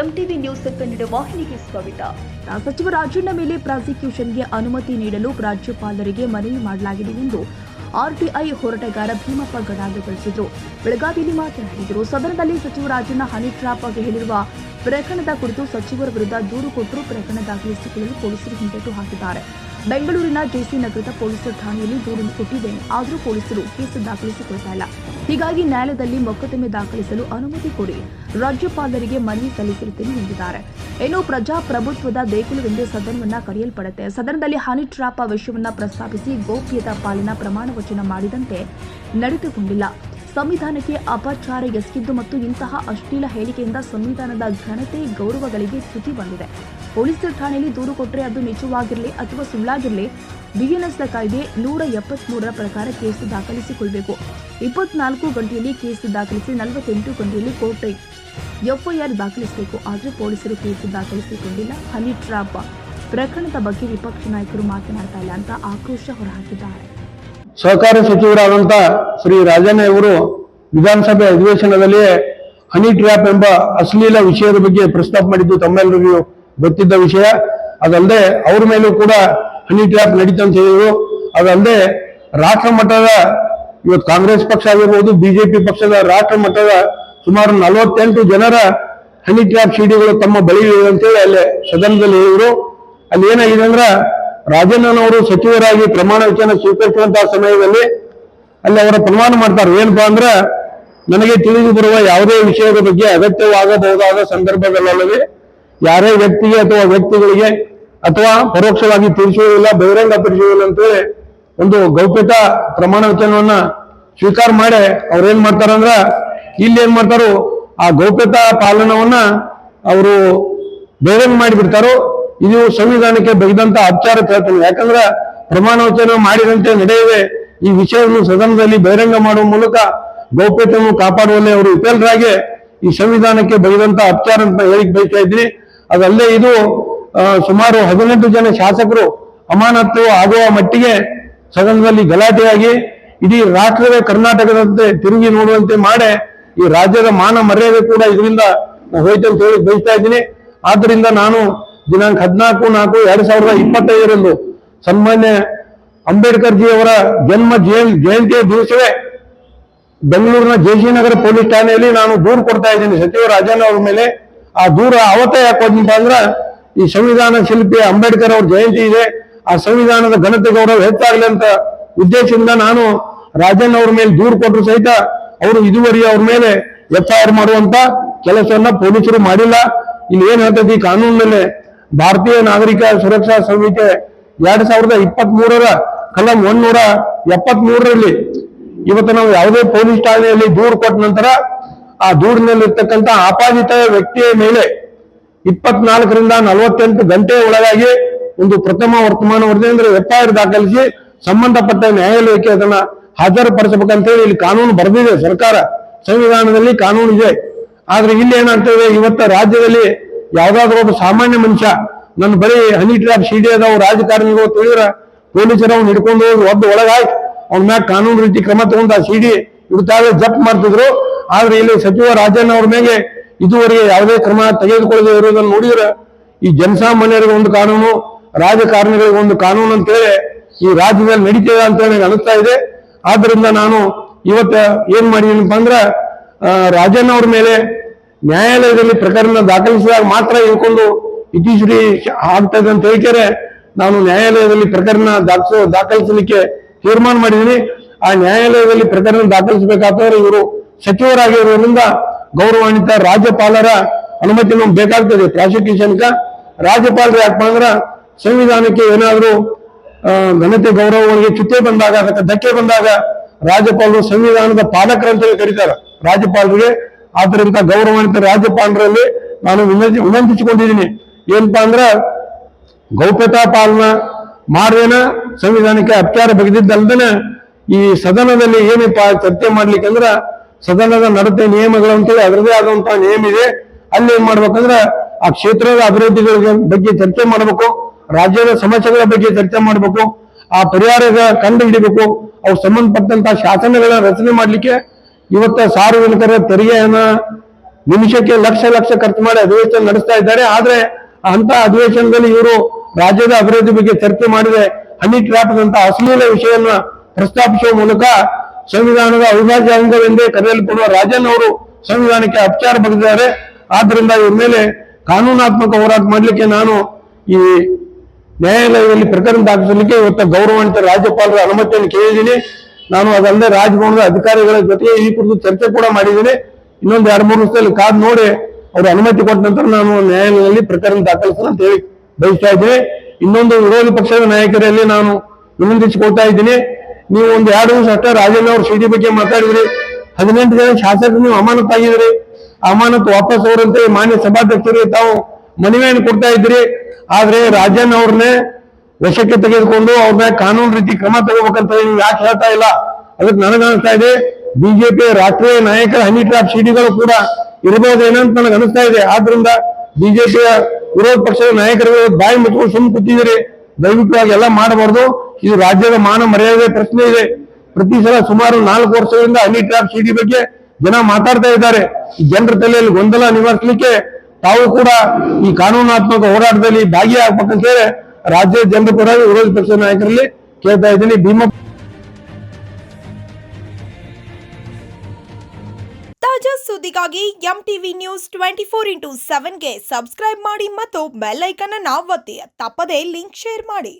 MTV news Kannada ವಾಹಿನಿಗೆ ಸ್ವಾಗತ. ಸಚಿವ ರಾಜಣ್ಣ ಮೇಲೆ ಪ್ರಾಸಿಕ್ಯೂಷನ್ಗೆ ಅನುಮತಿ ನೀಡಲು ರಾಜ್ಯಪಾಲರಿಗೆ ಮನವಿ ಮಾಡಲಾಗಿದೆ ಎಂದು ಆರ್ಟಿಐ ಹೋರಾಟಗಾರ ಭೀಮಪ್ಪ ಗಡಾಗ ತಿಳಿಸಿದರು. ಬೆಳಗಾವಿಯಲ್ಲಿ ಮಾತನಾಡಿದರು, ಸದನದಲ್ಲಿ ಸಚಿವ ರಾಜಣ್ಣ ಹನಿ ಟ್ರಾಪ್ ಹೇಳಿರುವ ಪ್ರಕರಣದ ಕುರಿತು ಸಚಿವರ ವಿರುದ್ಧ ದೂರು ಕೊಟ್ಟರು ಪ್ರಕರಣ ದಾಖಲಿಸಿಕೊಳ್ಳಲು ಪೊಲೀಸರು ಹಿಂದೆಟ್ಟು ಹಾಕಿದ್ದಾರೆ. ಬೆಂಗಳೂರಿನ ಜೆಸಿ ನಗರದ ಪೊಲೀಸರ ಠಾಣೆಯಲ್ಲಿ ದೂರನ್ನು ಕೊಟ್ಟಿದ್ದೇನೆ ಆದರೂ ಪೊಲೀಸರು ಕೇಸು ದಾಖಲಿಸಿಕೊಳ್ತಾ ಇಲ್ಲ. ಹೀಗಾಗಿ ನ್ಯಾಯಾಲಯದಲ್ಲಿ ಮೊಕದ್ದಮೆ ದಾಖಲಿಸಲು ಅನುಮತಿ ಕೊಡಿ. ರಾಜ್ಯಪಾಲರಿಗೆ ಮನವಿ ಸಲ್ಲಿಸಿರುತ್ತೇನೆ ಎಂದಿದ್ದಾರೆ. ಇನ್ನು ಪ್ರಜಾಪ್ರಭುತ್ವದ ದೇಗುಲವೆಂದು ಸದನವನ್ನ ಕರೆಯಲ್ಪಡುತ್ತೆ. ಸದನದಲ್ಲಿ ಹನಿ ಟ್ರಾಪ್ ವಿಷಯವನ್ನ ಪ್ರಸ್ತಾಪಿಸಿ ಗೋಪ್ಯತಾ ಪಾಲಿನ ಪ್ರಮಾಣ ವಚನ ಮಾಡಿದಂತೆ ನಡೆದುಕೊಂಡಿಲ್ಲ. ಸಂವಿಧಾನಕ್ಕೆ ಅಪಚಾರ ಎಸಗಿದ್ದು ಮತ್ತು ಇಂತಹ ಅಶ್ಲೀಲ ಹೇಳಿಕೆಯಿಂದ ಸಂವಿಧಾನದ ಘನತೆ ಗೌರವಗಳಿಗೆ ಚ್ಯುತಿ ಬಂದಿದೆ. ಪೊಲೀಸ್ ಠಾಣೆಯಲ್ಲಿ ದೂರು ಕೊಟ್ಟರೆ ಅದು ನಿಜವಾಗಿರಲಿ ಅಥವಾ ಸುಳ್ಳಾಗಿರಲಿ ಬಿಎನ್ಎಸ್ ಕಾಯ್ದೆ ನೂರ ಎಪ್ಪತ್ಮೂರರ ಪ್ರಕಾರ ಕೇಸು ದಾಖಲಿಸಿಕೊಳ್ಬೇಕು. ಇಪ್ಪತ್ನಾಲ್ಕು ಗಂಟೆಯಲ್ಲಿ ಕೇಸು ದಾಖಲಿಸಿ ನಲವತ್ತೆಂಟು ಗಂಟೆಯಲ್ಲಿ ಕೋರ್ಟ್ ಎಫ್ಐಆರ್ ದಾಖಲಿಸಬೇಕು. ಆದರೆ ಪೊಲೀಸರು ಕೇಸು ದಾಖಲಿಸಿಕೊಂಡಿಲ್ಲ. ಹನಿ ಟ್ರಾಪ್ ಪ್ರಕರಣದ ಬಗ್ಗೆ ವಿಪಕ್ಷ ನಾಯಕರು ಮಾತನಾಡ್ತಾ ಇಲ್ಲ ಅಂತ ಆಕ್ರೋಶ ಹೊರಹಾಕಿದ್ದಾರೆ. ಸಹಕಾರ ಸಚಿವರಾದಂತ ಶ್ರೀ ರಾಜಣ್ಣ ಇವರು ವಿಧಾನಸಭೆ ಅಧಿವೇಶನದಲ್ಲಿಯೇ ಹನಿ ಟ್ರ್ಯಾಪ್ ಎಂಬ ಅಶ್ಲೀಲ ವಿಷಯದ ಬಗ್ಗೆ ಪ್ರಸ್ತಾಪ ಮಾಡಿದ್ದು ತಮ್ಮೆಲ್ಲರಿಗೂ ಗೊತ್ತಿದ್ದ ವಿಷಯ. ಅದಲ್ಲದೆ ಅವ್ರ ಮೇಲೂ ಕೂಡ ಹನಿ ಟ್ರ್ಯಾಪ್ ನಡೀತಂತ ಹೇಳಿದರು ಅದಲ್ಲದೆ ರಾಷ್ಟ್ರ ಮಟ್ಟದ ಇವತ್ತು ಕಾಂಗ್ರೆಸ್ ಪಕ್ಷ ಆಗಿರ್ಬೋದು, ಬಿಜೆಪಿ ಪಕ್ಷದ ರಾಷ್ಟ್ರ ಮಟ್ಟದ ಸುಮಾರು ನಲವತ್ತೆಂಟು ಜನರ ಹನಿ ಟ್ರ್ಯಾಪ್ ಸಿಡಿಗಳು ತಮ್ಮ ಬಳಿ ಅಂತೇಳಿ ಅಲ್ಲಿ ಸದನದಲ್ಲಿ ಹೇಳಿದರು. ಅಲ್ಲಿ ಏನಾಗಿದೆ ಅಂದ್ರ ರಾಜಣ್ಣನವರು ಸಚಿವರಾಗಿ ಪ್ರಮಾಣ ವಚನ ಸ್ವೀಕರಿಸುವಂತಹ ಸಮಯದಲ್ಲಿ ಅಲ್ಲಿ ಅವರ ಪ್ರಮಾಣ ಮಾಡ್ತಾರೆ. ಏನಪ್ಪಾ ಅಂದ್ರೆ ನನಗೆ ತಿಳಿದು ಬರುವ ಯಾವುದೇ ವಿಷಯದ ಬಗ್ಗೆ ಅಗತ್ಯವಾಗಬಹುದಾದ ಸಂದರ್ಭಗಳಲ್ಲದೆ ಯಾರೇ ವ್ಯಕ್ತಿಗೆ ಅಥವಾ ವ್ಯಕ್ತಿಗಳಿಗೆ ಅಥವಾ ಪರೋಕ್ಷವಾಗಿ ತಿಳಿಸುವುದಿಲ್ಲ ಬಹಿರಂಗಪಡಿಸುವುದಿಲ್ಲ ಅಂತೇಳಿ ಒಂದು ಗೌಪ್ಯತ ಪ್ರಮಾಣ ವಚನವನ್ನ ಸ್ವೀಕಾರ ಮಾಡಿ ಅವ್ರು ಏನ್ ಮಾಡ್ತಾರಂದ್ರ ಇಲ್ಲಿ ಏನ್ ಮಾಡ್ತಾರೋ ಆ ಗೌಪ್ಯತಾ ಪಾಲನವನ್ನ ಅವರು ಬಹಿರಂಗ ಮಾಡಿಬಿಡ್ತಾರೋ ಇದು ಸಂವಿಧಾನಕ್ಕೆ ಬೆಗ್ದಂತ ಅಪಚಾರ ಹೇಳ್ತೀನಿ ಯಾಕಂದ್ರೆ ಪ್ರಮಾಣ ವಚನ ಮಾಡಿದಂತೆ ನಡೆಯುವೆ ಈ ವಿಷಯವನ್ನು ಸದನದಲ್ಲಿ ಬಹಿರಂಗ ಮಾಡುವ ಮೂಲಕ ಗೌಪ್ಯತೆಯನ್ನು ಕಾಪಾಡುವಲ್ಲಿ ಅವರು ವಿಫಲರಾಗಿ ಈ ಸಂವಿಧಾನಕ್ಕೆ ಬೈದಂತ ಅಪಚಾರ ಅಂತ ಹೇಳಿಕ್ ಬಯಸ್ತಾ ಇದ್ರಿ. ಅದಲ್ಲೇ ಇದು ಸುಮಾರು ಹದಿನೆಂಟು ಜನ ಶಾಸಕರು ಅಮಾನತ್ತು ಆಗುವ ಮಟ್ಟಿಗೆ ಸದನದಲ್ಲಿ ಗಲಾಟೆಯಾಗಿ ಇಡೀ ರಾಷ್ಟ್ರವೇ ಕರ್ನಾಟಕದಂತೆ ತಿರುಗಿ ನೋಡುವಂತೆ ಮಾಡಿ ಈ ರಾಜ್ಯದ ಮಾನ ಮರ್ಯಾದೆ ಕೂಡ ಇದರಿಂದ ಹೋಯ್ತು ಅಂತ ಹೇಳಿ ಬಯಸ್ತಾ ಇದ್ದೀನಿ. ಆದ್ರಿಂದ ನಾನು ದಿನಾಂಕ ಹದಿನಾಲ್ಕು, ನಾಲ್ಕು, ಎರಡ್ ಸಾವಿರದ ಇಪ್ಪತ್ತೈದರಂದು ಸನ್ಮಾನ್ಯ ಅಂಬೇಡ್ಕರ್ ಜಿ ಅವರ ಜನ್ಮ ಜಯಂ- ಜಯಂತಿಯ ದಿವಸವೇ ಬೆಂಗಳೂರಿನ ಜೆಸಿ ನಗರ ಪೊಲೀಸ್ ಠಾಣೆಯಲ್ಲಿ ನಾನು ದೂರು ಕೊಡ್ತಾ ಇದ್ದೀನಿ. ಸಚಿವ ರಾಜಣ್ಣ ಅವ್ರ ಮೇಲೆ ಆ ದೂರ ಯಾಕೆ ಹೋದ್ನಪ್ಪ ಅಂದ್ರ ಈ ಸಂವಿಧಾನ ಶಿಲ್ಪಿ ಅಂಬೇಡ್ಕರ್ ಅವ್ರ ಜಯಂತಿ ಇದೆ. ಆ ಸಂವಿಧಾನದ ಘನತೆ ಗೌರವ ಹೆಚ್ಚಾಗಲಿ ಅಂತ ಉದ್ದೇಶದಿಂದ ನಾನು ರಾಜಣ್ಣ ಅವ್ರ ಮೇಲೆ ದೂರು ಕೊಟ್ಟರು ಸಹಿತ ಅವರು ಇದುವರೆಗೆ ಅವ್ರ ಮೇಲೆ ಎಫ್ಐಆರ್ ಮಾಡುವಂತ ಕೆಲಸವನ್ನ ಪೊಲೀಸರು ಮಾಡಿಲ್ಲ. ಇಲ್ಲಿ ಏನ್ ಹೇಳ್ತೈತಿ ಈ ಕಾನೂನಿನಲ್ಲಿ ಭಾರತೀಯ ನಾಗರಿಕ ಸುರಕ್ಷಾ ಸಂಹಿತೆ ಎರಡ್ ಸಾವಿರದ ಇಪ್ಪತ್ತ್ ಮೂರರ ಕಲಂ ಒಂದೂರ ಎಪ್ಪತ್ತ್ ಮೂರರಲ್ಲಿ ಇವತ್ತು ನಾವು ಯಾವುದೇ ಪೊಲೀಸ್ ಠಾಣೆಯಲ್ಲಿ ದೂರು ಕೊಟ್ಟ ನಂತರ ಆ ದೂರಿನಲ್ಲಿರ್ತಕ್ಕಂಥ ಆಪಾದಿತ ವ್ಯಕ್ತಿಯ ಮೇಲೆ ಇಪ್ಪತ್ನಾಲ್ಕರಿಂದ ನಲವತ್ತೆಂಟು ಗಂಟೆ ಒಳಗಾಗಿ ಒಂದು ಪ್ರಥಮ ವರ್ತಮಾನ ವರದಿ ಅಂದ್ರೆ ಎಫ್ಐಆರ್ ದಾಖಲಿಸಿ ಸಂಬಂಧಪಟ್ಟ ನ್ಯಾಯಾಲಯಕ್ಕೆ ಅದನ್ನ ಹಾಜರುಪಡಿಸಬೇಕಂತೇಳಿ ಇಲ್ಲಿ ಕಾನೂನು ಬರೆದಿದೆ ಸರ್ಕಾರ. ಸಂವಿಧಾನದಲ್ಲಿ ಕಾನೂನು ಇದೆ. ಆದ್ರೆ ಇಲ್ಲಿ ಏನಾಗ್ತದೆ ಇವತ್ತ ರಾಜ್ಯದಲ್ಲಿ ಯಾವ್ದಾದ್ರು ಒಬ್ಬ ಸಾಮಾನ್ಯ ಮನುಷ್ಯ, ನನ್ನ ಬರೀ ಹನಿ ಟ್ರ್ಯಾಪ್ ಸಿಡಿ ಅದಾವ, ರಾಜಕಾರಣಿಗಳು ತಿಳಿದ್ರ ಪೊಲೀಸರು ಅವ್ನು ಹಿಡ್ಕೊಂಡು ಹೋಗಿ ಒದ್ದು ಒಳಗಾಯ್ತು. ಅವ್ನ ಮ್ಯಾಗ ಕಾನೂನು ರೀತಿ ಕ್ರಮ ತಗೊಂಡ ಆ ಸಿಡಿ ಇಡ್ತಾವೆ ಜಪ್ ಮಾಡ್ತಿದ್ರು. ಆದ್ರೆ ಇಲ್ಲಿ ಸಚಿವ ರಾಜಣ್ಣ ಅವ್ರ ಮೇಲೆ ಇದುವರೆಗೆ ಯಾವುದೇ ಕ್ರಮ ತೆಗೆದುಕೊಳ್ಳದೆ ಇರೋದನ್ನು ನೋಡಿದ್ರೆ ಈ ಜನಸಾಮಾನ್ಯರಿಗೆ ಒಂದು ಕಾನೂನು, ರಾಜಕಾರಣಿಗಳಿಗೆ ಒಂದು ಕಾನೂನು ಅಂತೇಳಿ ಈ ರಾಜ್ಯದಲ್ಲಿ ನಡೀತೇವೆ ಅಂತ ನನಗೆ ಅನಿಸ್ತಾ ಇದೆ. ಆದ್ರಿಂದ ನಾನು ಇವತ್ತ ಏನ್ ಮಾಡಿದೀನಪ್ಪ ಅಂದ್ರ ರಾಜಣ್ಣ ಅವ್ರ ಮೇಲೆ ನ್ಯಾಯಾಲಯದಲ್ಲಿ ಪ್ರಕರಣ ದಾಖಲಿಸಿದಾಗ ಮಾತ್ರ ಇಳ್ಕೊಂಡು ಆಗ್ತಾ ಆಗ್ತದೆ ಅಂತ ಹೇಳ್ತಾರೆ. ನಾನು ನ್ಯಾಯಾಲಯದಲ್ಲಿ ಪ್ರಕರಣ ದಾಖಲಿಸ, ದಾಖಲಿಸಲಿಕ್ಕೆ ತೀರ್ಮಾನ ಮಾಡಿದ್ದೀನಿ. ಆ ನ್ಯಾಯಾಲಯದಲ್ಲಿ ಪ್ರಕರಣ ದಾಖಲಿಸಬೇಕಾದ್ರೆ ಇವರು ಸಚಿವರಾಗಿರೋದ್ರಿಂದ ಗೌರವಾನ್ವಿತ ರಾಜ್ಯಪಾಲರ ಅನುಮತಿ ನಮ್ಗೆ ಬೇಕಾಗ್ತದೆ. ಪ್ರಾಸಿಕ್ಯೂಷನ್ಕ ರಾಜ್ಯಪಾಲರು ಯಾಕಪ್ಪ ಅಂದ್ರ ಸಂವಿಧಾನಕ್ಕೆ ಏನಾದರೂ ಘನತೆ ಗೌರವಗಳಿಗೆ ಚುತ್ತೆ ಬಂದಾಗ ಅದಕ್ಕೆ ಧಕ್ಕೆ ಬಂದಾಗ ರಾಜ್ಯಪಾಲರು ಸಂವಿಧಾನದ ಪಾಲಕರಂತೇಳಿ ಕರೀತಾರೆ. ರಾಜ್ಯಪಾಲರಿಗೆ ಆದ್ದರಿಂದ ಗೌರವಾನ್ವಿತ ರಾಜ್ಯಪಾಲರಲ್ಲಿ ನಾನು ವಿನಂತಿ ವಿನಂತಿಸಿಕೊಂಡಿದ್ದೀನಿ. ಏನಪ್ಪಾ ಅಂದ್ರ ಗೌಪ್ಯತಾ ಪಾಲನ ಮಾಡ್ದೇನ ಸಂವಿಧಾನಕ್ಕೆ ಅಪಚಾರ ಬಗೆದಿದ್ದಲ್ದನೆ ಈ ಸದನದಲ್ಲಿ ಏನಪ್ಪ ಚರ್ಚೆ ಮಾಡ್ಲಿಕ್ಕೆ ಅಂದ್ರೆ ಸದನದ ನಡತೆ ನಿಯಮಗಳು ಅಂತೇಳಿ ಅದರದೇ ಆದಂತಹ ನಿಯಮ ಇದೆ. ಅಲ್ಲಿ ಏನ್ ಮಾಡ್ಬೇಕಂದ್ರ ಆ ಕ್ಷೇತ್ರದ ಅಭಿವೃದ್ಧಿಗಳ ಬಗ್ಗೆ ಚರ್ಚೆ ಮಾಡಬೇಕು. ರಾಜ್ಯದ ಸಮಸ್ಯೆಗಳ ಬಗ್ಗೆ ಚರ್ಚೆ ಮಾಡಬೇಕು. ಆ ಪರಿಹಾರದ ಕಂಡು ಹಿಡಿಬೇಕು. ಅವು ಸಂಬಂಧಪಟ್ಟಂತಹ ಶಾಸನಗಳ ರಚನೆ ಮಾಡ್ಲಿಕ್ಕೆ ಇವತ್ತ ಸಾರ್ವಜನಿಕರ ತೆರಿಗೆಯನ್ನ ನಿಮಿಷಕ್ಕೆ ಲಕ್ಷ ಲಕ್ಷ ಖರ್ಚು ಮಾಡಿ ಅಧಿವೇಶನ ನಡೆಸ್ತಾ ಇದ್ದಾರೆ. ಆದ್ರೆ ಅಂತ ಅಧಿವೇಶನದಲ್ಲಿ ಇವರು ರಾಜ್ಯದ ಅಭಿವೃದ್ಧಿ ಬಗ್ಗೆ ಚರ್ಚೆ ಮಾಡಿದೆ ಹನಿ ಟ್ರಾಪ್ನಂತ ಅಶ್ಲೀಲ ವಿಷಯವನ್ನ ಪ್ರಸ್ತಾಪಿಸುವ ಮೂಲಕ ಸಂವಿಧಾನದ ಅವಿಭಾಜ್ಯ ಅಂಗವೆಂದೇ ಕರೆಯಲ್ಪಡುವ ರಾಜನ್ ಅವರು ಸಂವಿಧಾನಕ್ಕೆ ಅಪಚಾರ ಬಗೆದಿದ್ದಾರೆ ಆದ್ರಿಂದ ಇವ್ರ ಮೇಲೆ ಕಾನೂನಾತ್ಮಕ ಹೋರಾಟ ಮಾಡಲಿಕ್ಕೆ ನಾನು ಈ ನ್ಯಾಯಾಲಯದಲ್ಲಿ ಪ್ರಕರಣ ದಾಖಲಿಸಲಿಕ್ಕೆ ಇವತ್ತು ಗೌರವಾನ್ವಿತ ರಾಜ್ಯಪಾಲರ ಅನುಮತಿಯನ್ನು ಕೇಳಿದ್ದೀನಿ. ನಾನು ಅದಲ್ಲದೆ ರಾಜಭವನದ ಅಧಿಕಾರಿಗಳ ಜೊತೆಗೆ ಈ ಕುರಿತು ಚರ್ಚೆ ಕೂಡ ಮಾಡಿದ್ದೀನಿ. ಇನ್ನೊಂದು ಎರಡು ಮೂರು ದಿವಸದಲ್ಲಿ ಕಾದು ನೋಡಿ ಅವರು ಅನುಮತಿ ಕೊಟ್ಟ ನಂತರ ನಾನು ನ್ಯಾಯಾಲಯದಲ್ಲಿ ಪ್ರಕರಣ ದಾಖಲಿಸಲು ಅಂತ ಹೇಳಿ ಬಯಸ್ತಾ ಇದ್ದೀನಿ. ಇನ್ನೊಂದು ವಿರೋಧ ಪಕ್ಷದ ನಾಯಕರಲ್ಲಿ ನಾನು ವಿನಂತಿಸಿಕೊಳ್ತಾ ಇದ್ದೀನಿ. ನೀವು ಒಂದು ಎರಡು ದಿವಸ ಅಷ್ಟೇ ರಾಜೇಂದ್ರ ಅವ್ರ ಸಿಡಿ ಬಗ್ಗೆ ಮಾತಾಡಿದ್ರಿ. ಹದಿನೆಂಟು ಜನ ಶಾಸಕರು ನೀವು ಅಮಾನತಾಗಿದ್ರಿ ಅಮಾನತು ವಾಪಸ್ ಅವರಂತೆ ಮಾನ್ಯ ಸಭಾಧ್ಯಕ್ಷರಿಗೆ ತಾವು ಮನವಿಯನ್ನು ಕೊಡ್ತಾ ಇದ್ರಿ ಆದ್ರೆ ರಾಜನ್ ಅವ್ರನ್ನೇ ವಶಕ್ಕೆ ತೆಗೆದುಕೊಂಡು ಅವ್ರನ್ನ ಕಾನೂನು ರೀತಿ ಕ್ರಮ ತಗೋಬೇಕಂತ ನೀವು ಯಾಕೆ ಹೇಳ್ತಾ ಇಲ್ಲ? ಅದಕ್ಕೆ ನನಗನ್ನಿಸ್ತಾ ಇದೆ, ಬಿಜೆಪಿ ರಾಷ್ಟ್ರೀಯ ನಾಯಕರ ಹನಿ ಟ್ರಾಪ್ ಸಿಡಿಗಳು ಕೂಡ ಇರಬಹುದೇನೋ ಅಂತ ನನಗೆ ಅನಿಸ್ತಾ ಇದೆ. ಆದ್ರಿಂದ ಬಿಜೆಪಿಯ ವಿರೋಧ ಪಕ್ಷದ ನಾಯಕರು ಬಾಯಿ ಮುಚ್ಕೊಂಡು ಸುಮ್ಮನೆ ಕೂತಿದ್ದೀರಿ. ದೈವಿಕವಾಗಿ ಎಲ್ಲ ಮಾಡಬಾರ್ದು. ಇದು ರಾಜ್ಯದ ಮಾನ ಮರ್ಯಾದೆ ಪ್ರಶ್ನೆ ಇದೆ. ಪ್ರತಿ ಸಲ ಸುಮಾರು ನಾಲ್ಕು ವರ್ಷಗಳಿಂದ ಹನಿ ಟ್ರಾಪ್ ಸಿಡಿ ಬಗ್ಗೆ ಜನ ಮಾತಾಡ್ತಾ ಇದ್ದಾರೆ. ಜನರ ತಲೆಯಲ್ಲಿ ಗೊಂದಲ ನಿವಾರಿಸಲಿಕ್ಕೆ ತಾವು ಕೂಡ ಈ ಕಾನೂನಾತ್ಮಕ ಹೋರಾಟದಲ್ಲಿ ಭಾಗಿಯಾಗಬೇಕಂತ ಹೇಳಿ ರಾಜ್ಯದ ಜನರು ಕೂಡ ವಿರೋಧ ಪಕ್ಷ ನಾಯಕರಲ್ಲಿ ಕೇಳ್ತಾ ಇದ್ದೀನಿ. ಭೀಮ ತಾಜಾ ಸುದ್ದಿಗಾಗಿ M TV news twenty four into ಸೆವೆನ್ಗೆ subscribe ಮಾಡಿ ಮತ್ತು ಬೆಲ್ ಐಕನ್ ಅನ್ನು ಒತ್ತಿ. ತಪ್ಪದೇ ಲಿಂಕ್ ಶೇರ್ ಮಾಡಿ.